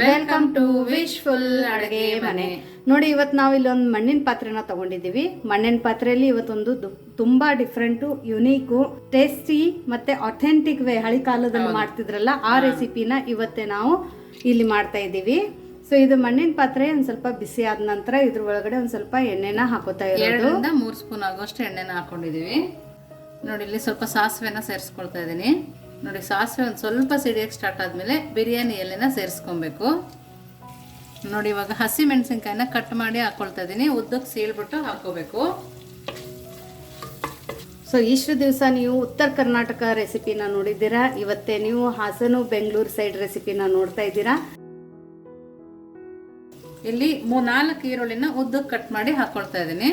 Welcome to wishful ಅಡುಗೆ ಮನೆ. ನೋಡಿ ಇವತ್ತು ನಾವು ಇಲ್ಲೊಂದು ಮಣ್ಣಿನ ಪಾತ್ರೆನ ತಗೊಂಡಿದ್ದೀವಿ. ಮಣ್ಣಿನ ಪಾತ್ರೆಯಲ್ಲಿ ಇವತ್ತೊಂದು ತುಂಬಾ ಡಿಫ್ರೆಂಟು ಯುನೀಕು ಟೇಸ್ಟಿ ಮತ್ತೆ ಅಥೆಂಟಿಕ್ ವೇ ಹಳಿ ಕಾಲದಲ್ಲಿ ಮಾಡ್ತಿದ್ರಲ್ಲ ಆ ರೆಸಿಪಿನ ಇವತ್ತೇ ನಾವು ಇಲ್ಲಿ ಮಾಡ್ತಾ ಇದ್ದೀವಿ. ಸೊ ಇದು ಮಣ್ಣಿನ ಪಾತ್ರೆ ಒಂದ್ ಸ್ವಲ್ಪ ಬಿಸಿ ಆದ ನಂತರ ಇದ್ರ ಒಳಗಡೆ ಒಂದ್ ಸ್ವಲ್ಪ ಎಣ್ಣೆನ ಹಾಕೋತಾ ಇರೋದು. ಮೂರ್ ಮೂರು ಸ್ಪೂನ್ ಆಗೋಷ್ಟು ಎಣ್ಣೆನ ಹಾಕೊಂಡಿದೀವಿ. ನೋಡಿ ಇಲ್ಲಿ ಸ್ವಲ್ಪ ಸಾಸಿವೆನ ಸೇರಿಸ್ಕೊಳ್ತಾ ಇದ್ದೀನಿ. ನೋಡಿ ಸಾಸಿವೆ ಒಂದು ಸ್ವಲ್ಪ ಸಿಡಿಯೋಕ್ಕೆ ಸ್ಟಾರ್ಟ್ ಆದಮೇಲೆ ಬಿರಿಯಾನಿ ಎಲೆನ ಸೇರಿಸ್ಕೊಬೇಕು. ನೋಡಿ ಇವಾಗ ಹಸಿ ಮೆಣಸಿನ್ಕಾಯಿನ ಕಟ್ ಮಾಡಿ ಹಾಕ್ಕೊಳ್ತಾ ಇದ್ದೀನಿ ಉದ್ದಕ್ಕೆ ಸೀಳ್ಬಿಟ್ಟು ಹಾಕೋಬೇಕು. ಸೊ ಇಷ್ಟು ದಿವಸ ನೀವು ಉತ್ತರ ಕರ್ನಾಟಕ ರೆಸಿಪಿನ ನೋಡಿದ್ದೀರಾ? ಇವತ್ತೇ ನೀವು ಹಾಸನು ಬೆಂಗಳೂರು ಸೈಡ್ ರೆಸಿಪಿನ ನೋಡ್ತಾ ಇದ್ದೀರಾ? ಇಲ್ಲಿ ಮೂ ನಾಲ್ಕು ಈರುಳ್ಳಿನ ಉದ್ದಕ್ಕೆ ಕಟ್ ಮಾಡಿ ಹಾಕೊಳ್ತಾ ಇದ್ದೀನಿ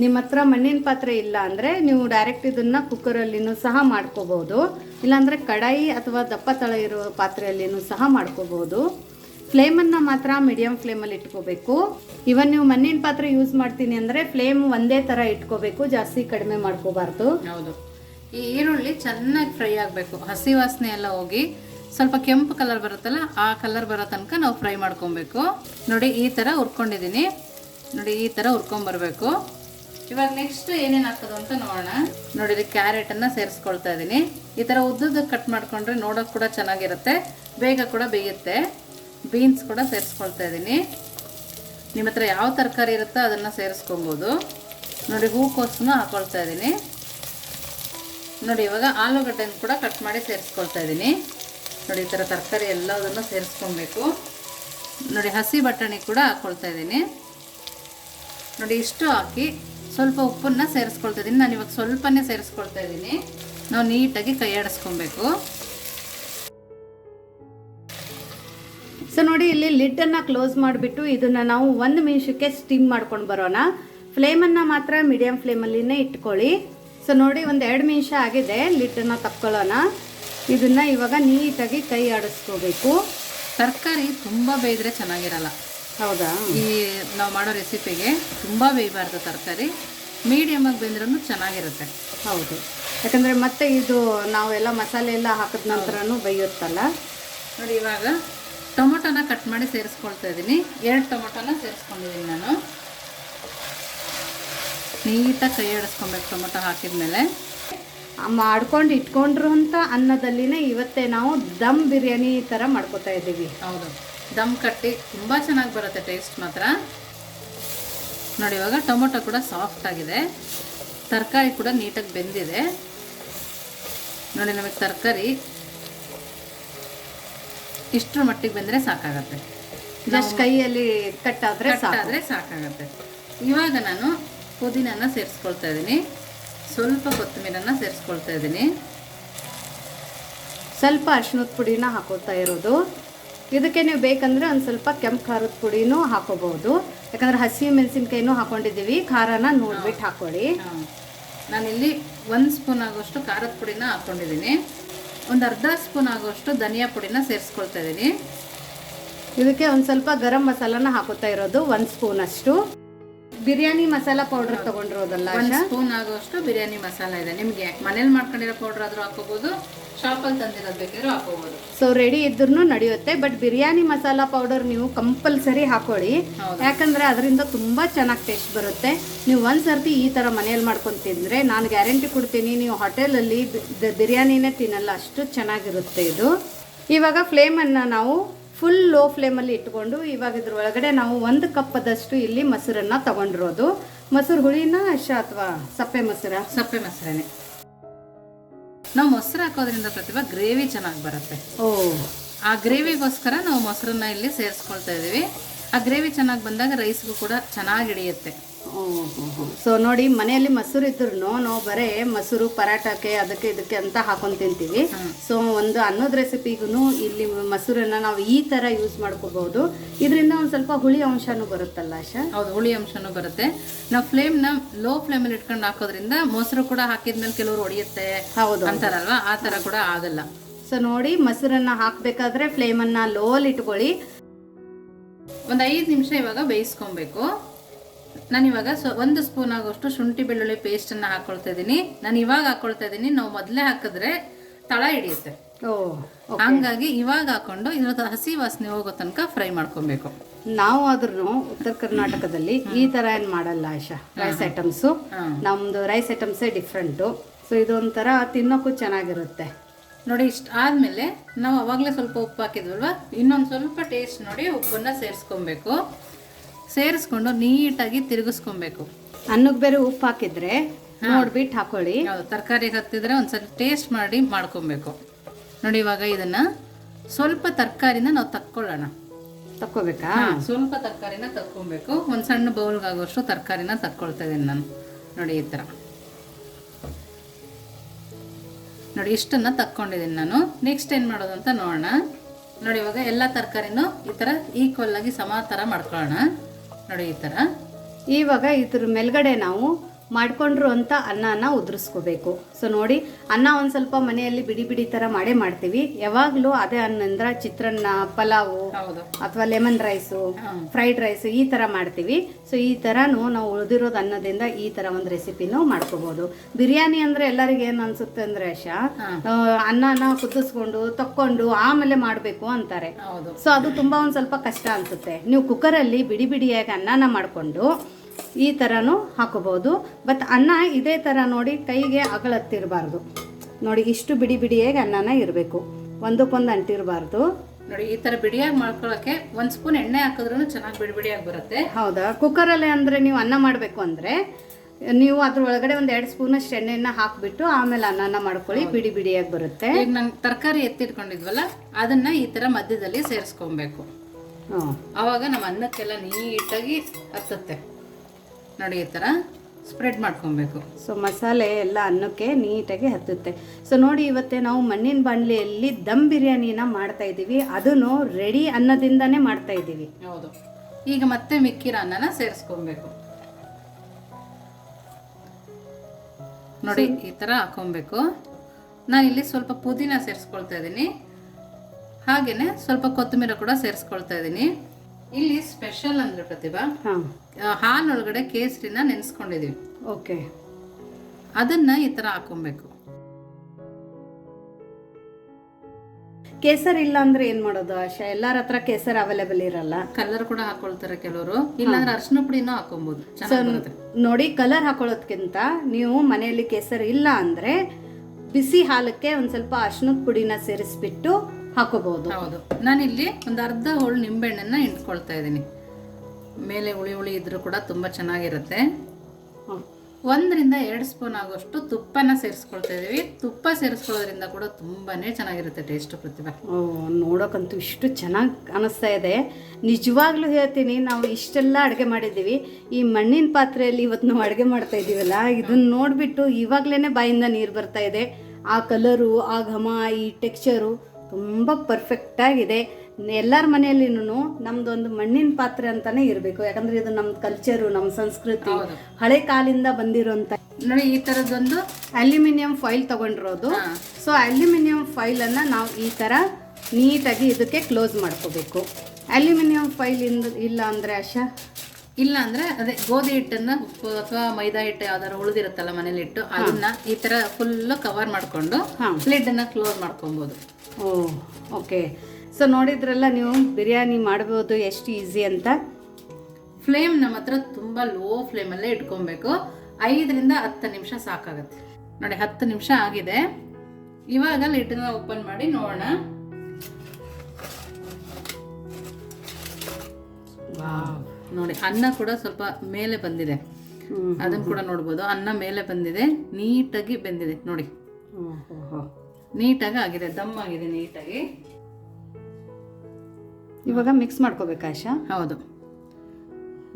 ನಿಮ್ಮ ಹತ್ರ ಮಣ್ಣಿನ ಪಾತ್ರೆ ಇಲ್ಲ ಅಂದರೆ ನೀವು ಡೈರೆಕ್ಟ್ ಇದನ್ನು ಕುಕ್ಕರಲ್ಲಿನೂ ಸಹ ಮಾಡ್ಕೋಬೋದು ಇಲ್ಲಾಂದರೆ ಕಡಾಯಿ ಅಥವಾ ದಪ್ಪ ತಳ ಇರೋ ಪಾತ್ರೆಯಲ್ಲಿನೂ ಸಹ ಮಾಡ್ಕೋಬೋದು ಫ್ಲೇಮನ್ನು ಮಾತ್ರ ಮೀಡಿಯಮ್ ಫ್ಲೇಮಲ್ಲಿ ಇಟ್ಕೋಬೇಕು. ಇವನ್ ನೀವು ಮಣ್ಣಿನ ಪಾತ್ರೆ ಯೂಸ್ ಮಾಡ್ತೀನಿ ಅಂದರೆ ಫ್ಲೇಮ್ ಒಂದೇ ಥರ ಇಟ್ಕೋಬೇಕು, ಜಾಸ್ತಿ ಕಡಿಮೆ ಮಾಡ್ಕೋಬಾರ್ದು. ಹೌದು. ಈ ಈರುಳ್ಳಿ ಚೆನ್ನಾಗಿ ಫ್ರೈ ಆಗಬೇಕು. ಹಸಿ ವಾಸನೆ ಎಲ್ಲ ಹೋಗಿ ಸ್ವಲ್ಪ ಕೆಂಪು ಕಲರ್ ಬರುತ್ತಲ್ಲ, ಆ ಕಲರ್ ಬರೋ ತನಕ ನಾವು ಫ್ರೈ ಮಾಡ್ಕೊಬೇಕು. ನೋಡಿ, ಈ ಥರ ಹುರ್ಕೊಂಡಿದ್ದೀನಿ. ನೋಡಿ, ಈ ಥರ ಹುರ್ಕೊಂಬರ್ಬೇಕು. ಇವಾಗ ನೆಕ್ಸ್ಟ್ ಏನೇನು ಹಾಕೋದು ಅಂತ ನೋಡೋಣ. ನೋಡಿ ಇಲ್ಲಿ ಕ್ಯಾರೆಟನ್ನು ಸೇರಿಸ್ಕೊಳ್ತಾ ಇದ್ದೀನಿ ಈ ಥರ ಉದ್ದದ ಕಟ್ ಮಾಡ್ಕೊಂಡ್ರೆ ನೋಡೋಕೆ ಕೂಡ ಚೆನ್ನಾಗಿರುತ್ತೆ. ಬೇಗ ಕೂಡ ಬೇಯುತ್ತೆ. ಬೀನ್ಸ್ ಕೂಡ ಸೇರಿಸ್ಕೊಳ್ತಾ ಇದ್ದೀನಿ ನಿಮ್ಮ ಹತ್ರ ಯಾವ ತರಕಾರಿ ಇರುತ್ತೋ ಅದನ್ನು ಸೇರಿಸ್ಕೊಬೋದು. ನೋಡಿ ಹೂಕೋಸನ್ನು ಹಾಕೊಳ್ತಾ ಇದ್ದೀನಿ ನೋಡಿ, ಇವಾಗ ಆಲೂಗಡ್ಡೆನ ಕೂಡ ಕಟ್ ಮಾಡಿ ಸೇರಿಸ್ಕೊಳ್ತಾ ಇದ್ದೀನಿ ನೋಡಿ, ಈ ಥರ ತರಕಾರಿ ಎಲ್ಲದನ್ನು ಸೇರಿಸ್ಕೊಬೇಕು. ನೋಡಿ, ಹಸಿ ಬಟಾಣಿ ಕೂಡ ಹಾಕ್ಕೊಳ್ತಾ ಇದ್ದೀನಿ ನೋಡಿ, ಇಷ್ಟು ಹಾಕಿ ಸ್ವಲ್ಪ ಉಪ್ಪನ್ನ ಸೇರಿಸ್ಕೊಳ್ತಾ ಇದ್ದೀನಿ. ನಾನು ಇವಾಗ ಸ್ವಲ್ಪನೇ ಸೇರಿಸ್ಕೊಳ್ತಾ ಇದ್ದೀನಿ. ನಾವು ನೀಟಾಗಿ ಕೈ ಆಡಿಸ್ಕೊಬೇಕು. ಸೊ ನೋಡಿ, ಇಲ್ಲಿ ಲಿಡ್ಡನ್ನು ಕ್ಲೋಸ್ ಮಾಡಿಬಿಟ್ಟು ಇದನ್ನ ನಾವು ಒಂದು ನಿಮಿಷಕ್ಕೆ ಸ್ಟೀಮ್ ಮಾಡ್ಕೊಂಡು ಬರೋಣ. ಫ್ಲೇಮನ್ನು ಮಾತ್ರ ಮೀಡಿಯಂ ಫ್ಲೇಮಲ್ಲಿನೇ ಇಟ್ಕೊಳ್ಳಿ. ಸೊ ನೋಡಿ, ಒಂದು ಎರಡು ನಿಮಿಷ ಆಗಿದೆ ಲಿಡ್ಡನ್ನು ತಕ್ಕೊಳ್ಳೋಣ ಇದನ್ನ ಇವಾಗ ನೀಟಾಗಿ ಕೈ ಆಡಿಸ್ಕೋಬೇಕು. ತರಕಾರಿ ತುಂಬ ಬೇಯಿದ್ರೆ ಚೆನ್ನಾಗಿರಲ್ಲ. ಹೌದಾ? ಈ ನಾವು ಮಾಡೋ ರೆಸಿಪಿಗೆ ತುಂಬ ಬೇಯಬಾರ್ದು ತರಕಾರಿ. ಮೀಡಿಯಮಾಗಿ ಬೆಂದ್ರೂ ಚೆನ್ನಾಗಿರುತ್ತೆ. ಹೌದು. ಯಾಕಂದರೆ ಮತ್ತೆ ಇದು ನಾವೆಲ್ಲ ಮಸಾಲೆ ಎಲ್ಲ ಹಾಕಿದ ನಂತರನೂ ಬೇಯುತ್ತಲ್ಲ? ನೋಡಿ ಇವಾಗ ಟೊಮೊಟೊನ ಕಟ್ ಮಾಡಿ ಸೇರಿಸ್ಕೊಳ್ತಾ ಇದ್ದೀನಿ ಎರಡು ಟೊಮೊಟೊನ ಸೇರಿಸ್ಕೊಂಡಿದ್ದೀನಿ ನಾನು. ನೀಟಾಗಿ ಕೈ ಆಡಿಸ್ಕೊಬೇಕು ಟೊಮೊಟೊ ಹಾಕಿದ್ಮೇಲೆ. ಮಾಡ್ಕೊಂಡು ಇಟ್ಕೊಂಡ್ರು ಅಂತ ಅನ್ನದಲ್ಲಿನೇ ಇವತ್ತೇ ನಾವು ದಮ್ ಬಿರಿಯಾನಿ ಥರ ಮಾಡ್ಕೋತಾ ಇದ್ದೀವಿ. ಹೌದು. ದಮ್ ಕಟ್ಟಿ ತುಂಬ ಚೆನ್ನಾಗಿ ಬರುತ್ತೆ ಟೇಸ್ಟ್ ಮಾತ್ರ. ನೋಡಿ ಇವಾಗ ಟೊಮೊಟೊ ಕೂಡ ಸಾಫ್ಟ್ ಆಗಿದೆ. ತರಕಾರಿ ಕೂಡ ನೀಟಾಗಿ ಬೆಂದಿದೆ. ನೋಡಿ ನಮಗೆ ತರಕಾರಿ ಇಷ್ಟರ ಮಟ್ಟಿಗೆ ಬೆಂದರೆ ಸಾಕಾಗತ್ತೆ. ಜಸ್ಟ್ ಕೈಯಲ್ಲಿ ಕಟ್ಟಾದ್ರೆ ಸಾಕು. ಕಟ್ಟಾದರೆ ಸಾಕಾಗತ್ತೆ. ಇವಾಗ ನಾನು ಪುದೀನನ ಸೇರಿಸ್ಕೊಳ್ತಾ ಇದ್ದೀನಿ. ಸ್ವಲ್ಪ ಕೊತ್ತಂಬರಿನ ಸೇರಿಸ್ಕೊಳ್ತಾ ಇದ್ದೀನಿ. ಸ್ವಲ್ಪ ಅರ್ಶಿನದ ಪುಡಿನ ಹಾಕೋತಾ ಇರೋದು. ಇದಕ್ಕೆ ನೀವು ಬೇಕಂದರೆ ಒಂದು ಸ್ವಲ್ಪ ಕೆಂಪು ಖಾರದ ಪುಡಿನೂ ಹಾಕೋಬಹುದು. ಯಾಕಂದರೆ ಹಸಿ ಮೆಣಸಿನ್ಕಾಯಿನೂ ಹಾಕೊಂಡಿದ್ದೀವಿ. ಖಾರನ ನೋಡ್ಬಿಟ್ಟು ಹಾಕೊಳ್ಳಿ. ನಾನಿಲ್ಲಿ ಒಂದು ಸ್ಪೂನ್ ಆಗೋಷ್ಟು ಖಾರದ ಪುಡಿನ ಹಾಕ್ಕೊಂಡಿದ್ದೀನಿ ಒಂದು ಅರ್ಧ ಸ್ಪೂನ್ ಆಗೋಷ್ಟು ಧನಿಯಾ ಪುಡಿನ ಸೇರಿಸ್ಕೊಳ್ತಾ ಇದ್ದೀನಿ. ಇದಕ್ಕೆ ಒಂದು ಸ್ವಲ್ಪ ಗರಂ ಮಸಾಲಾನ ಹಾಕೋತಾ ಇರೋದು ಒಂದು ಸ್ಪೂನ್ ಅಷ್ಟು ಬಿರಿಯಾನಿ ಮಸಾಲ ಪೌಡರ್ ತಗೊಂಡಿರೋದಲ್ಲ ಒಂದು ಸ್ಪೂನ್ ಆಗುವಷ್ಟು ಬಿರಿಯಾನಿ ಮಸಾಲ ಇದೆ. ನಿಮಗೆ ಮನೇಲಿ ಮಾಡ್ಕೊಂಡಿರೋ ಪೌಡರ್ ಆದರೂ ಹಾಕೋಬಹುದು ಶಾಪಲ್ಲಿ ತಂದಿರೋದು ಬೇಕಿದ್ರೂ ಹಾಕೋಬಹುದು ಸೊ ರೆಡಿ ಇದ್ರೂ ನಡೆಯುತ್ತೆ ಬಟ್ ಬಿರಿಯಾನಿ ಮಸಾಲ ಪೌಡರ್ ನೀವು ಕಂಪಲ್ಸರಿ ಹಾಕೊಳ್ಳಿ. ಯಾಕಂದ್ರೆ ಅದರಿಂದ ತುಂಬಾ ಚೆನ್ನಾಗಿ ಟೇಸ್ಟ್ ಬರುತ್ತೆ. ನೀವು ಒಂದ್ಸರ್ತಿ ಈ ತರ ಮನೆಯಲ್ಲಿ ಮಾಡ್ಕೊಂಡು ತಿಂದ್ರೆ ನಾನು ಗ್ಯಾರಂಟಿ ಕೊಡ್ತೀನಿ ನೀವು ಹೋಟೆಲಲ್ಲಿ ಬಿರಿಯಾನಿನೇ ತಿನ್ನಲ್ಲ ಅಷ್ಟು ಚೆನ್ನಾಗಿರುತ್ತೆ ಇದು. ಇವಾಗ ಫ್ಲೇಮನ್ನು ನಾವು ಫುಲ್ ಲೋ ಫ್ಲೇಮಲ್ಲಿ ಇಟ್ಕೊಂಡು ಇವಾಗ ಇದ್ರ ಒಳಗಡೆ ನಾವು ಒಂದು ಕಪ್ಪದಷ್ಟು ಇಲ್ಲಿ ಮೊಸರನ್ನ ತಗೊಂಡಿರೋದು. ಮೊಸರು ಹುಳಿನ ಅಶ ಅಥವಾ ಸಪ್ಪೆ ಮೊಸರ? ಸಪ್ಪೆ ಮೊಸರೇನೆ. ನಾವು ಮೊಸರು ಹಾಕೋದ್ರಿಂದ ಪ್ರತಿಭಾ ಗ್ರೇವಿ ಚೆನ್ನಾಗಿ ಬರುತ್ತೆ. ಓ. ಆ ಗ್ರೇವಿಗೋಸ್ಕರ ನಾವು ಮೊಸರನ್ನ ಇಲ್ಲಿ ಸೇರಿಸ್ಕೊಳ್ತಾ ಇದ್ದೀವಿ ಆ ಗ್ರೇವಿ ಚೆನ್ನಾಗಿ ಬಂದಾಗ ರೈಸ್ಗೂ ಕೂಡ ಚೆನ್ನಾಗಿ ಹಿಡಿಯುತ್ತೆ. ಸೊ ನೋಡಿ ಮನೆಯಲ್ಲಿ ಮೊಸರು ಇದ್ರು ನಾವು ಬರೇ ಮೊಸರು ಪರಾಟಕ್ಕೆ ಅದಕ್ಕೆ ಇದಕ್ಕೆ ಅಂತ ಹಾಕೊಂಡು ತಿಂತೀವಿ. ಸೊ ಒಂದು ಅನ್ನದ ರೆಸಿಪಿಗೂ ಇಲ್ಲಿ ಮೊಸರನ್ನ ನಾವು ಈ ತರ ಯೂಸ್ ಮಾಡ್ಕೋಬಹುದು ಇದರಿಂದ ಒಂದು ಸ್ವಲ್ಪ ಹುಳಿ ಅಂಶನೂ ಬರುತ್ತಲ್ಲ ಆಶಾ? ಹೌದು ಹುಳಿ ಅಂಶನೂ ಬರುತ್ತೆ. ನಾವು ಫ್ಲೇಮ್ನ ಲೋ ಫ್ಲೇಮ್ ಅಲ್ಲಿ ಇಟ್ಕೊಂಡು ಹಾಕೋದ್ರಿಂದ ಮೊಸರು ಕೂಡ ಹಾಕಿದ್ಮೇಲೆ ಕೆಲವರು ಹೊಡೆಯುತ್ತೆ ಹೌದು ಅಂತಾರಲ್ವಾ? ಆ ತರ ಕೂಡ ಆಗಲ್ಲ. ಸೊ ನೋಡಿ ಮೊಸರನ್ನ ಹಾಕಬೇಕಾದ್ರೆ ಲೋ ಅಲ್ಲಿ ಇಟ್ಕೊಳ್ಳಿ. ಒಂದು ಐದು ನಿಮಿಷ ಇವಾಗ ಬೇಯಿಸ್ಕೊಬೇಕು. ನಾನು ಇವಾಗ ಸ್ವ ಒಂದು ಸ್ಪೂನ್ ಆಗೋಷ್ಟು ಶುಂಠಿ ಬೆಳ್ಳುಳ್ಳಿ ಪೇಸ್ಟನ್ನು ಹಾಕೊಳ್ತಾ ಇದ್ದೀನಿ. ನಾನು ಇವಾಗ ಹಾಕೊಳ್ತಾ ಇದ್ದೀನಿ. ನಾವು ಮೊದಲೇ ಹಾಕಿದ್ರೆ ತಳ ಹಿಡಿಯುತ್ತೆ. ಓ ಹಂಗಾಗಿ ಇವಾಗ ಹಾಕೊಂಡು ಇದ್ರದ್ದು ಹಸಿ ವಾಸನೆ ಹೋಗೋ ತನಕ ಫ್ರೈ ಮಾಡ್ಕೊಬೇಕು. ನಾವು ಆದ್ರೂ ಉತ್ತರ ಕರ್ನಾಟಕದಲ್ಲಿ ಈ ತರ ಏನ್ ಮಾಡಲ್ಲ ಆಶಾ ರೈಸ್ ಐಟಮ್ಸು. ನಮ್ದು ರೈಸ್ ಐಟಮ್ಸೇ ಡಿಫ್ರೆಂಟು ಸೊ ಇದೊಂಥರ ತಿನ್ನೋಕ್ಕೂ ಚೆನ್ನಾಗಿರುತ್ತೆ. ನೋಡಿ ಇಷ್ಟ ಆದ್ಮೇಲೆ ನಾವು ಅವಾಗಲೇ ಸ್ವಲ್ಪ ಉಪ್ಪು ಹಾಕಿದ್ವಲ್ವ? ಇನ್ನೊಂದು ಸ್ವಲ್ಪ ಟೇಸ್ಟ್ ನೋಡಿ ಉಪ್ಪನ್ನ ಸೇರಿಸ್ಕೊಬೇಕು. ಸೇರಿಸ್ಕೊಂಡು ನೀಟಾಗಿ ತಿರುಗಿಸ್ಕೊಬೇಕು. ಅನ್ನಕ್ಕೆ ಬೇರೆ ಉಪ್ಪು ಹಾಕಿದ್ರೆ ನೋಡ್ಬಿಟ್ಟು ಹಾಕೊಳ್ಳಿ. ತರಕಾರಿ ಹತ್ತಿದ್ರೆ ಒಂದ್ಸಲ ಟೇಸ್ಟ್ ಮಾಡಿ ಮಾಡ್ಕೊಬೇಕು. ನೋಡಿ ಇವಾಗ ಇದನ್ನ ಸ್ವಲ್ಪ ತರಕಾರಿನ ನಾವು ತಕ್ಕೊಳ್ಳೋಣ. ತಕ್ಕೋಬೇಕಾ? ಸ್ವಲ್ಪ ತರಕಾರಿನ ತಕ್ಕೊಬೇಕು. ಒಂದು ಸಣ್ಣ ಬೌಲ್ಗೆ ಆಗೋಷ್ಟು ತರಕಾರಿನ ತಕ್ಕೊಳ್ತಾ ಇದ್ದೀನಿ ನಾನು. ನೋಡಿ ಈ ಥರ ನೋಡಿ ಇಷ್ಟನ್ನ ತಕ್ಕೊಂಡಿದ್ದೀನಿ ನಾನು. ನೆಕ್ಸ್ಟ್ ಏನು ಮಾಡೋದು ಅಂತ ನೋಡೋಣ. ನೋಡಿ ಇವಾಗ ಎಲ್ಲ ತರಕಾರಿನೂ ಈ ಥರ ಈಕ್ವಲ್ ಆಗಿ ಸಮ ಥರ ಮಾಡ್ಕೊಳ್ಳೋಣ. ನೋಡಿ ಈ ಥರ. ಇವಾಗ ಇದ್ರ ಮೇಲ್ಗಡೆ ನಾವು ಮಾಡ್ಕೊಂಡ್ರು ಅಂತ ಅನ್ನನ ಉದುರಿಸ್ಕೋಬೇಕು. ಸೊ ನೋಡಿ ಅನ್ನ ಒಂದು ಸ್ವಲ್ಪ ಮನೆಯಲ್ಲಿ ಬಿಡಿ ಬಿಡಿ ಥರ ಮಾಡೇ ಮಾಡ್ತೀವಿ. ಯಾವಾಗಲೂ ಅದೇ ಅನ್ನ ಅಂದ್ರೆ ಚಿತ್ರಾನ್ನ ಪಲಾವು ಅಥವಾ ಲೆಮನ್ ರೈಸು ಫ್ರೈಡ್ ರೈಸ್ ಈ ಥರ ಮಾಡ್ತೀವಿ. ಸೊ ಈ ಥರನೂ ನಾವು ಉಳಿದಿರೋದು ಅನ್ನದಿಂದ ಈ ಥರ ಒಂದು ರೆಸಿಪಿನೂ ಮಾಡ್ಕೋಬೋದು. ಬಿರಿಯಾನಿ ಅಂದ್ರೆ ಎಲ್ಲರಿಗೆ ಏನು ಅನ್ಸುತ್ತೆ ಅಂದ್ರೆ ಶಾ ಅನ್ನನ ಕುದಿಸ್ಕೊಂಡು ತಕ್ಕೊಂಡು ಆಮೇಲೆ ಮಾಡಬೇಕು ಅಂತಾರೆ. ಸೊ ಅದು ತುಂಬ ಒಂದು ಸ್ವಲ್ಪ ಕಷ್ಟ ಅನ್ಸುತ್ತೆ. ನೀವು ಕುಕ್ಕರಲ್ಲಿ ಬಿಡಿ ಬಿಡಿಯಾಗಿ ಅನ್ನನ ಮಾಡಿಕೊಂಡು ಈ ಥರನೂ ಹಾಕೋಬೋದು ಬಟ್ ಅನ್ನ ಇದೇ ಥರ ನೋಡಿ ಕೈಗೆ ಅಗಳತ್ತಿರಬಾರ್ದು ನೋಡಿ ಇಷ್ಟು ಬಿಡಿ ಬಿಡಿಯಾಗಿ ಅನ್ನನ ಇರಬೇಕು. ಒಂದಕ್ಕೊಂದು ಅಂಟಿರಬಾರ್ದು. ನೋಡಿ ಈ ಥರ ಬಿಡಿಯಾಗಿ ಮಾಡ್ಕೊಳ್ಳೋಕೆ ಒಂದು ಸ್ಪೂನ್ ಎಣ್ಣೆ ಹಾಕಿದ್ರೂ ಚೆನ್ನಾಗಿ ಬಿಡಿ ಬಿಡಿಯಾಗಿ ಬರುತ್ತೆ. ಹೌದಾ? ಕುಕ್ಕರಲ್ಲಿ ಅಂದರೆ ನೀವು ಅನ್ನ ಮಾಡಬೇಕು ಅಂದರೆ ನೀವು ಅದ್ರ ಒಳಗಡೆ ಒಂದು ಎರಡು ಸ್ಪೂನಷ್ಟು ಎಣ್ಣೆನ ಹಾಕಿಬಿಟ್ಟು ಆಮೇಲೆ ಅನ್ನನ ಮಾಡ್ಕೊಳ್ಳಿ ಬಿಡಿ ಬಿಡಿಯಾಗಿ ಬರುತ್ತೆ. ಈಗ ನಂಗೆ ತರಕಾರಿ ಎತ್ತಿಟ್ಕೊಂಡಿದ್ವಲ್ಲ ಅದನ್ನ ಈ ಥರ ಮಧ್ಯದಲ್ಲಿ ಸೇರಿಸ್ಕೊಬೇಕು. ಆವಾಗ ನಮ್ಮ ಅನ್ನಕ್ಕೆಲ್ಲ ನೀಟಾಗಿ ಹತ್ತುತ್ತೆ. ನೋಡಿ ಈ ಥರ ಸ್ಪ್ರೆಡ್ ಮಾಡ್ಕೊಬೇಕು. ಸೊ ಮಸಾಲೆ ಎಲ್ಲ ಅನ್ನಕ್ಕೆ ನೀಟಾಗಿ ಹತ್ತುತ್ತೆ. ಸೊ ನೋಡಿ ಇವತ್ತೆ ನಾವು ಮಣ್ಣಿನ ಬಾಣಲೆಯಲ್ಲಿ ದಮ್ ಬಿರಿಯಾನಿನ ಮಾಡ್ತಾ ಇದ್ದೀವಿ. ಅದನ್ನು ರೆಡಿ ಅನ್ನದಿಂದನೇ ಮಾಡ್ತಾ ಇದ್ದೀವಿ. ಹೌದು. ಈಗ ಮತ್ತೆ ಮಿಕ್ಕಿರೋ ಅನ್ನನ ಸೇರಿಸ್ಕೊಬೇಕು. ನೋಡಿ ಈ ಥರ ಹಾಕೊಬೇಕು. ನಾನು ಇಲ್ಲಿ ಸ್ವಲ್ಪ ಪುದೀನ ಸೇರಿಸ್ಕೊಳ್ತಾ ಇದ್ದೀನಿ. ಹಾಗೆಯೇ ಸ್ವಲ್ಪ ಕೊತ್ತಂಬರಿ ಕೂಡ ಸೇರಿಸ್ಕೊಳ್ತಾ ಇದ್ದೀನಿ. ಇಲ್ಲಿ ಸ್ಪೆಷಲ್ ಅಂದ್ರೆ ಪ್ರತಿಭಾ ಹಾಲೊಳಗಡೆ ಕೇಸರಿನ ನೆನೆಸ್ಕೊಂಡಿದೀವಿ. ಓಕೆ. ಅದನ್ನ ಈ ತರ ಹಾಕೊಬೇಕು. ಕೇಸರ್ ಇಲ್ಲ ಅಂದ್ರೆ ಏನ್ ಮಾಡೋದು ಆಶಾ? ಎಲ್ಲಾರ ಹತ್ರ ಕೇಸರ್ ಅವೈಲೇಬಲ್ ಇರಲ್ಲ. ಕಲರ್ ಕೂಡ ಹಾಕೊಳ್ತಾರೆ ಕೆಲವರು. ಇಲ್ಲಾಂದ್ರೆ ಅರ್ಶಿನ ಪುಡಿನೂ ಹಾಕೊಬಹುದು ನೋಡಿ ಕಲರ್ ಹಾಕೊಳ್ಳೋದ್ಕಿಂತ ನೀವು ಮನೆಯಲ್ಲಿ ಕೇಸರ್ ಇಲ್ಲ ಅಂದ್ರೆ ಬಿಸಿ ಹಾಲಕ್ಕೆ ಒಂದ್ ಸ್ವಲ್ಪ ಅರ್ಶಿನದ ಪುಡಿನ ಸೇರಿಸ್ಬಿಟ್ಟು ಹಾಕೋಬಹುದು. ಹೌದು. ನಾನಿಲ್ಲಿ ಒಂದು ಅರ್ಧ ಹೋಳು ನಿಂಬೆಹಣ್ಣನ್ನ ಇಟ್ಕೊಳ್ತಾ ಇದ್ದೀನಿ. ಮೇಲೆ ಹುಳಿ ಹುಳಿ ಇದ್ರೂ ಕೂಡ ತುಂಬ ಚೆನ್ನಾಗಿರುತ್ತೆ. ಒಂದರಿಂದ ಎರಡು ಸ್ಪೂನ್ ಆಗೋಷ್ಟು ತುಪ್ಪನ ಸೇರಿಸ್ಕೊಳ್ತಾ ಇದೀವಿ ತುಪ್ಪ ಸೇರಿಸ್ಕೊಳ್ಳೋದ್ರಿಂದ ಕೂಡ ತುಂಬಾನೇ ಚೆನ್ನಾಗಿರುತ್ತೆ ಟೇಸ್ಟ್ ಪ್ರತಿಭೆ. ನೋಡೋಕ್ಕಂತೂ ಇಷ್ಟು ಚೆನ್ನಾಗಿ ಅನಿಸ್ತಾ ಇದೆ. ನಿಜವಾಗ್ಲೂ ಹೇಳ್ತೀನಿ ನಾವು ಇಷ್ಟೆಲ್ಲ ಅಡುಗೆ ಮಾಡಿದ್ದೀವಿ. ಈ ಮಣ್ಣಿನ ಪಾತ್ರೆಯಲ್ಲಿ ಇವತ್ತು ನಾವು ಅಡುಗೆ ಮಾಡ್ತಾ ಇದ್ದೀವಲ್ಲ ಇದನ್ನ ನೋಡಿಬಿಟ್ಟು ಇವಾಗಲೇ ಬಾಯಿಂದ ನೀರು ಬರ್ತಾ ಇದೆ. ಆ ಕಲರು ಆ ಘಮ ಈ ಟೆಕ್ಸ್ಚರು ತುಂಬ ಪರ್ಫೆಕ್ಟಾಗಿದೆ. ಎಲ್ಲರ ಮನೆಯಲ್ಲಿನೂ ನಮ್ದೊಂದು ಮಣ್ಣಿನ ಪಾತ್ರೆ ಅಂತಾನೆ ಇರಬೇಕು. ಯಾಕಂದ್ರೆ ಇದು ನಮ್ಮ ಕಲ್ಚರು ನಮ್ಮ ಸಂಸ್ಕೃತಿ. ಹಳೆ ಕಾಲಿಂದ ಬಂದಿರುವಂತ ನೋಡಿ ಈ ತರದೊಂದು ಅಲ್ಯೂಮಿನಿಯಂ ಫಾಯಿಲ್ ತಗೊಂಡಿರೋದು. ಸೊ ಅಲ್ಯೂಮಿನಿಯಂ ಫಾಯಿಲನ್ನು ನಾವು ಈ ತರ ನೀಟಾಗಿ ಇದಕ್ಕೆ ಕ್ಲೋಸ್ ಮಾಡ್ಕೋಬೇಕು. ಅಲ್ಯೂಮಿನಿಯಂ ಫಾಯಿಲ್ ಇಂದ ಇಲ್ಲ ಅಂದ್ರೆ ಆಶಾ? ಇಲ್ಲ ಅಂದ್ರೆ ಅದೇ ಗೋಧಿ ಹಿಟ್ಟನ್ನ ಅಥವಾ ಮೈದಾ ಹಿಟ್ಟು ಯಾವ್ದಾರು ಉಳಿದಿರುತ್ತಲ್ಲ ಮನೇಲಿ ಇಟ್ಟು ಅದನ್ನ ಈ ತರ ಫುಲ್ ಕವರ್ ಮಾಡ್ಕೊಂಡು. ಲಿಡ್ ಅನ್ನ ಕ್ಲೋಸ್ ಮಾಡ್ಕೊಬಹುದು ಓ ಓಕೆ. ಸೊ ನೋಡಿದ್ರಲ್ಲ ನೀವು ಬಿರಿಯಾನಿ ಮಾಡ್ಬೋದು ಎಷ್ಟು ಈಸಿ ಅಂತ? ಫ್ಲೇಮ್ ನಮ್ಮ ಹತ್ರ ತುಂಬಾ ಲೋ ಫ್ಲೇಮಲ್ಲೇ ಇಟ್ಕೊಬೇಕು. ಐದರಿಂದ ಹತ್ತು ನಿಮಿಷ ಸಾಕಾಗುತ್ತೆ. ನೋಡಿ ಹತ್ತು ನಿಮಿಷ ಆಗಿದೆ. ಇವಾಗ ಲಿಡ್ನ ಓಪನ್ ಮಾಡಿ ನೋಡೋಣ. ನೋಡಿ ಅನ್ನ ಕೂಡ ಸ್ವಲ್ಪ ಮೇಲೆ ಬಂದಿದೆ. ಅದನ್ನು ಕೂಡ ನೋಡ್ಬೋದು. ಅನ್ನ ಮೇಲೆ ಬಂದಿದೆ. ನೀಟಾಗಿ ಬೆಂದಿದೆ. ನೋಡಿ. ನೀಟಾಗಿ ಆಗಿದೆ ದಮ್ ಆಗಿದೆ ನೀಟಾಗಿ. ಇವಾಗ ಮಿಕ್ಸ್ ಮಾಡ್ಕೋಬೇಕು ಆಶಾ? ಹೌದು.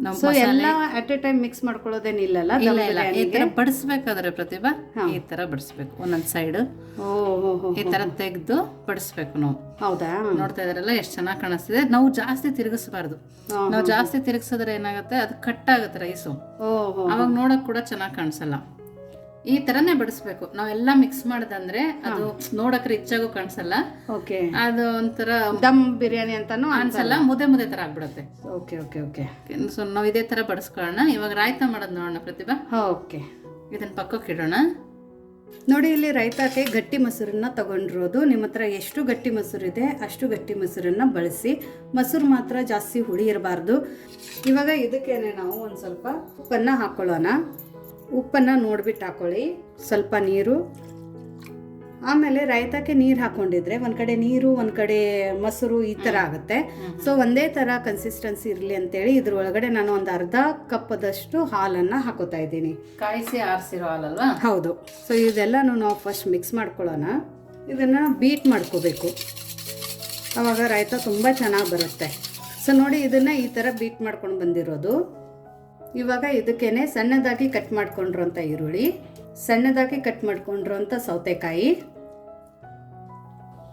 ನಾವು ಸೊ ಎಲ್ಲ ಅಟ್ ಎ ಟೈಮ್ ಮಿಕ್ಸ್ ಮಾಡ್ಕೊಳ್ಳೋದೇನಿಲ್ಲಲ್ಲ ಇಲ್ಲ ಇಲ್ಲ. ಈ ತರ ಬಡಿಸ್ಬೇಕಾದ್ರೆ ಪ್ರತಿಭಾ ಈ ತರ ಬಡಿಸ್ಬೇಕು ಒಂದೊಂದ್ ಸೈಡ್ ಈ ತರ ತೆಗೆದು ಬಡಿಸ್ಬೇಕು ನಾವು. ಹೌದಾ? ನೋಡ್ತಾ ಇದಾರಲ್ಲ ಎಷ್ಟು ಚೆನ್ನಾಗಿ ಕಾಣಿಸ್ತಿದೆ. ನಾವು ಜಾಸ್ತಿ ತಿರುಗಿಸಬಾರ್ದು. ನಾವು ಜಾಸ್ತಿ ತಿರುಗಿಸಿದ್ರೆ ಏನಾಗುತ್ತೆ? ಅದು ಕಟ್ ಆಗುತ್ತೆ ರೈಸು ಅವಾಗ ನೋಡಕ್ ಕೂಡ ಚೆನ್ನಾಗಿ ಕಾಣಿಸಲ್ಲ. ಈ ತರನೇ ಬಡಿಸ್ಬೇಕು. ನಾವೆಲ್ಲ ಮಿಕ್ಸ್ ಮಾಡ್ದಂದ್ರೆ ಅದು ನೋಡಕ್ ರಿಚ್ ಆಗು ಕಾಣಿಸಲ್ಲ. ಓಕೆ. ಅದು ಒಂಥರ ದಮ್ ಬಿರಿಯಾನಿ ಅಂತಾನು ಅನ್ಸಲ್ಲ ಮುದೆ ಮುದೆ ತರ ಆಗ್ಬಿಡುತ್ತೆ. Okay okay okay. ಸೊ ನಾವು ಇದೇ ತರ ಬಡಿಸ್ಕೊಳ್ಳೋಣ. ಇವಾಗ ರಾಯ್ತ ಮಾಡೋದು ನೋಡೋಣ ಪ್ರತಿಭಾ. ಓಕೆ. ಇದನ್ನ ಪಕ್ಕಕ್ಕೆ ಇಡೋಣ. ನೋಡಿ ಇಲ್ಲಿ ರೈತಾಕೆ ಗಟ್ಟಿ ಮೊಸರನ್ನ ತಗೊಂಡಿರೋದು. ನಿಮ್ಮ ಹತ್ರ ಎಷ್ಟು ಗಟ್ಟಿ ಮೊಸರಿದೆ ಅಷ್ಟು ಗಟ್ಟಿ ಮೊಸರನ್ನ ಬಳಸಿ. ಮೊಸರು ಮಾತ್ರ ಜಾಸ್ತಿ ಹುಳಿ ಇರಬಾರ್ದು. ಇವಾಗ ಇದಕ್ಕೇನೆ ನಾವು ಒಂದು ಸ್ವಲ್ಪ ಉಪ್ಪನ್ನು ಹಾಕ್ಕೊಳ್ಳೋಣ ಉಪ್ಪನ್ನು ನೋಡ್ಬಿಟ್ಟು ಹಾಕೊಳ್ಳಿ. ಸ್ವಲ್ಪ ನೀರು. ಆಮೇಲೆ ರೈತಕ್ಕೆ ನೀರು ಹಾಕೊಂಡಿದ್ರೆ ಒಂದು ಕಡೆ ನೀರು ಒಂದು ಕಡೆ ಮೊಸರು ಈ ತರ ಆಗುತ್ತೆ. ಸೊ ಒಂದೇ ತರ ಕನ್ಸಿಸ್ಟೆನ್ಸಿ ಇರಲಿ ಅಂತೇಳಿ ಇದ್ರ ಒಳಗಡೆ ನಾನು ಒಂದು ಅರ್ಧ ಕಪ್ಪದಷ್ಟು ಹಾಲನ್ನ ಹಾಕೋತಾ ಇದ್ದೀನಿ. ಕಾಯಿಸಿ ಆರಿಸಿರೋ ಹಾಲಲ್ವಾ? ಹೌದು. ಸೊ ಇದೆಲ್ಲನೂ ನಾವು ಫಸ್ಟ್ ಮಿಕ್ಸ್ ಮಾಡ್ಕೊಳ್ಳೋಣ. ಇದನ್ನು ಬೀಟ್ ಮಾಡ್ಕೋಬೇಕು. ಆವಾಗ ರಾಯ್ತ ತುಂಬ ಚೆನ್ನಾಗಿ ಬರುತ್ತೆ. ಸೊ ನೋಡಿ ಇದನ್ನು ಈ ಥರ ಬೀಟ್ ಮಾಡ್ಕೊಂಡು ಬಂದಿರೋದು. ಇವಾಗ ಇದಕ್ಕೇನೆ ಸಣ್ಣದಾಗಿ ಕಟ್ ಮಾಡ್ಕೊಂಡಿರೋಂಥ ಈರುಳ್ಳಿ, ಸಣ್ಣದಾಗಿ ಕಟ್ ಮಾಡ್ಕೊಂಡಿರೋಂಥ ಸೌತೆಕಾಯಿ,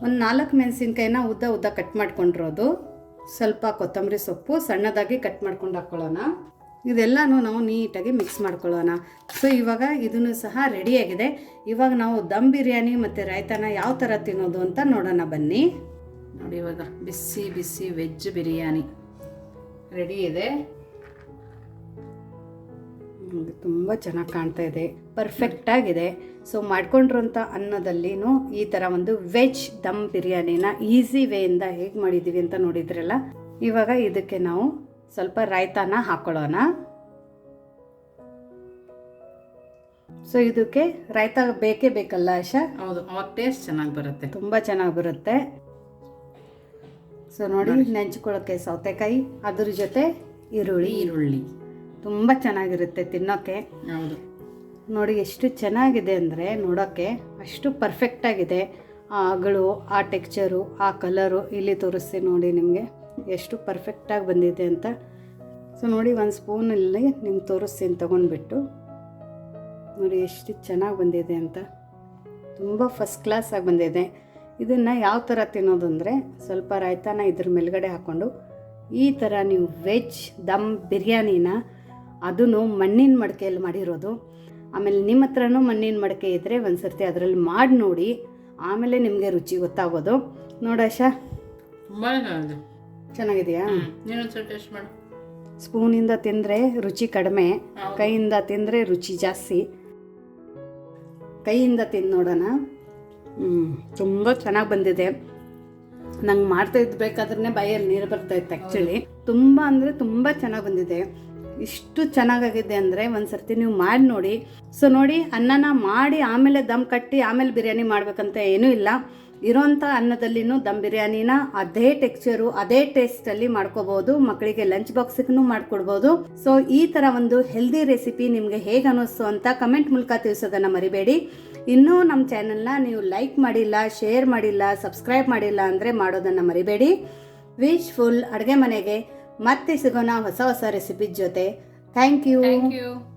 ಒಂದು ನಾಲ್ಕು ಮೆಣಸಿನ್ಕಾಯಿನ ಉದ್ದ ಉದ್ದ ಕಟ್ ಮಾಡ್ಕೊಂಡಿರೋದು. ಸ್ವಲ್ಪ ಕೊತ್ತಂಬರಿ ಸೊಪ್ಪು ಸಣ್ಣದಾಗಿ ಕಟ್ ಮಾಡ್ಕೊಂಡು ಹಾಕ್ಕೊಳ್ಳೋಣ ಇದೆಲ್ಲನೂ ನಾವು ನೀಟಾಗಿ ಮಿಕ್ಸ್ ಮಾಡ್ಕೊಳ್ಳೋಣ. ಸೊ, ಇವಾಗ ಇದನ್ನು ಸಹ ರೆಡಿಯಾಗಿದೆ ಇವಾಗ ನಾವು ದಮ್ ಬಿರಿಯಾನಿ ಮತ್ತು ರಾಯ್ತಾನ ಯಾವ ಥರ ತಿನ್ನೋದು ಅಂತ ನೋಡೋಣ ಬನ್ನಿ. ನೋಡಿ ಇವಾಗ ಬಿಸಿ ಬಿಸಿ ವೆಜ್ ಬಿರಿಯಾನಿ ರೆಡಿ ಇದೆ. ತುಂಬ ಚೆನ್ನಾಗಿ ಕಾಣ್ತಾ ಇದೆ. ಪರ್ಫೆಕ್ಟ್ ಆಗಿದೆ. ಸೊ ಮಾಡ್ಕೊಂಡಿರೋಂಥ ಅನ್ನದಲ್ಲಿನೂ ಈ ಥರ ಒಂದು ವೆಜ್ ದಮ್ ಬಿರಿಯಾನಿನ ಈಸಿ ವೇಯಿಂದ ಹೇಗೆ ಮಾಡಿದ್ದೀವಿ ಅಂತ ನೋಡಿದ್ರಲ್ಲ? ಇವಾಗ ಇದಕ್ಕೆ ನಾವು ಸ್ವಲ್ಪ ರಾಯ್ತಾನ ಹಾಕೊಳ್ಳೋಣ. ಸೊ ಇದಕ್ಕೆ ರಾಯ್ತ ಬೇಕೇ ಬೇಕಲ್ಲ ಆಶಾ? ಹೌದು ಅವಾಗ ಟೇಸ್ಟ್ ಚೆನ್ನಾಗಿ ಬರುತ್ತೆ. ತುಂಬ ಚೆನ್ನಾಗಿ ಬರುತ್ತೆ. ಸೊ ನೋಡಿ ನೆಂಚ್ಕೊಳ್ಳೋಕ್ಕೆ ಸೌತೆಕಾಯಿ ಅದ್ರ ಜೊತೆ ಈರುಳ್ಳಿ. ಈರುಳ್ಳಿ. ತುಂಬ ಚೆನ್ನಾಗಿರುತ್ತೆ ತಿನ್ನೋಕ್ಕೆ ಹೌದು. ನೋಡಿ ಎಷ್ಟು ಚೆನ್ನಾಗಿದೆ ಅಂದರೆ ನೋಡೋಕ್ಕೆ ಅಷ್ಟು ಪರ್ಫೆಕ್ಟಾಗಿದೆ ಆ ಅಗಳು ಆ ಟೆಕ್ಚರು ಆ ಕಲರು ಇಲ್ಲಿ ತೋರಿಸ್ತೀನಿ ನೋಡಿ ನಿಮಗೆ. ಎಷ್ಟು ಪರ್ಫೆಕ್ಟಾಗಿ ಬಂದಿದೆ ಅಂತ. ಸೊ ನೋಡಿ ಒಂದು ಸ್ಪೂನಲ್ಲಿ ನಿಮ್ಗೆ ತೋರಿಸ್ತೀನಿ ತೊಗೊಂಡ್ಬಿಟ್ಟು. ನೋಡಿ ಎಷ್ಟು ಚೆನ್ನಾಗಿ ಬಂದಿದೆ ಅಂತ. ತುಂಬ ಫಸ್ಟ್ ಕ್ಲಾಸಾಗಿ ಬಂದಿದೆ. ಇದನ್ನು ಯಾವ ಥರ ತಿನ್ನೋದು ಅಂದರೆ ಸ್ವಲ್ಪ ರಾಯ್ತಾನ ಇದ್ರ ಮೇಲ್ಗಡೆ ಹಾಕ್ಕೊಂಡು ಈ ಥರ ನೀವು ವೆಜ್ ದಮ್ ಬಿರಿಯಾನಿನ ಅದನ್ನು ಮಣ್ಣಿನ ಮಡಕೆಯಲ್ಲಿ ಮಾಡಿರೋದು. ಆಮೇಲೆ ನಿಮ್ಮ ಹತ್ರನೂ ಮಣ್ಣಿನ ಮಡಕೆ ಇದ್ದರೆ ಒಂದು ಸರ್ತಿ ಅದರಲ್ಲಿ ಮಾಡಿ ನೋಡಿ ಆಮೇಲೆ ನಿಮಗೆ ರುಚಿ ಗೊತ್ತಾಗೋದು. ನೋಡಾಶ ಚೆನ್ನಾಗಿದೆಯಾ? ಸ್ಪೂನಿಂದ ತಿಂದರೆ ರುಚಿ ಕಡಿಮೆ. ಕೈಯಿಂದ ತಿಂದರೆ ರುಚಿ ಜಾಸ್ತಿ. ಕೈಯಿಂದ ತಿಂದು ನೋಡೋಣ. ತುಂಬ ಚೆನ್ನಾಗಿ ಬಂದಿದೆ. ನಂಗೆ ಮಾಡ್ತಾ ಇದ್ಬೇಕಾದ್ರೆ ಬಾಯಲ್ಲಿ ನೀರು ಬರ್ತಾ ಇತ್ತು ಆ್ಯಕ್ಚುಲಿ ತುಂಬ ಅಂದರೆ ತುಂಬ ಚೆನ್ನಾಗಿ ಬಂದಿದೆ. ಇಷ್ಟು ಚೆನ್ನಾಗಾಗಿದೆ ಅಂದರೆ ಒಂದು ಸರ್ತಿ ನೀವು ಮಾಡಿ ನೋಡಿ. ಸೊ ನೋಡಿ, ಅನ್ನನ ಮಾಡಿ ಆಮೇಲೆ ದಮ್ ಕಟ್ಟಿ ಆಮೇಲೆ ಬಿರಿಯಾನಿ ಮಾಡಬೇಕಂತ ಏನೂ ಇಲ್ಲ. ಇರೋಂಥ ಅನ್ನದಲ್ಲಿನೂ ದಮ್ ಬಿರಿಯಾನಿನ ಅದೇ ಟೆಕ್ಸ್ಚರು ಅದೇ ಟೇಸ್ಟಲ್ಲಿ ಮಾಡ್ಕೋಬಹುದು ಮಕ್ಕಳಿಗೆ ಲಂಚ್ ಬಾಕ್ಸಿಗೂ ಮಾಡ್ಕೊಡ್ಬೋದು. ಸೊ ಈ ಥರ ಒಂದು ಹೆಲ್ದಿ ರೆಸಿಪಿ ನಿಮಗೆ ಹೇಗೆ ಅನ್ನಿಸ್ತು ಅಂತ ಕಮೆಂಟ್ ಮೂಲಕ ತಿಳಿಸೋದನ್ನು ಮರಿಬೇಡಿ. ಇನ್ನೂ ನಮ್ಮ ನ ನೀವು ಲೈಕ್ ಮಾಡಿಲ್ಲ ಶೇರ್ ಮಾಡಿಲ್ಲ ಸಬ್ಸ್ಕ್ರೈಬ್ ಮಾಡಿಲ್ಲ ಅಂದರೆ ಮಾಡೋದನ್ನು ಮರಿಬೇಡಿ. ವಿಶ್ ಫುಲ್ ಅಡುಗೆ ಮನೆಗೆ. ಮತ್ತೆ ಸಿಗೋಣ ಹೊಸ ಹೊಸ ರೆಸಿಪಿ ಜೊತೆ. Thank you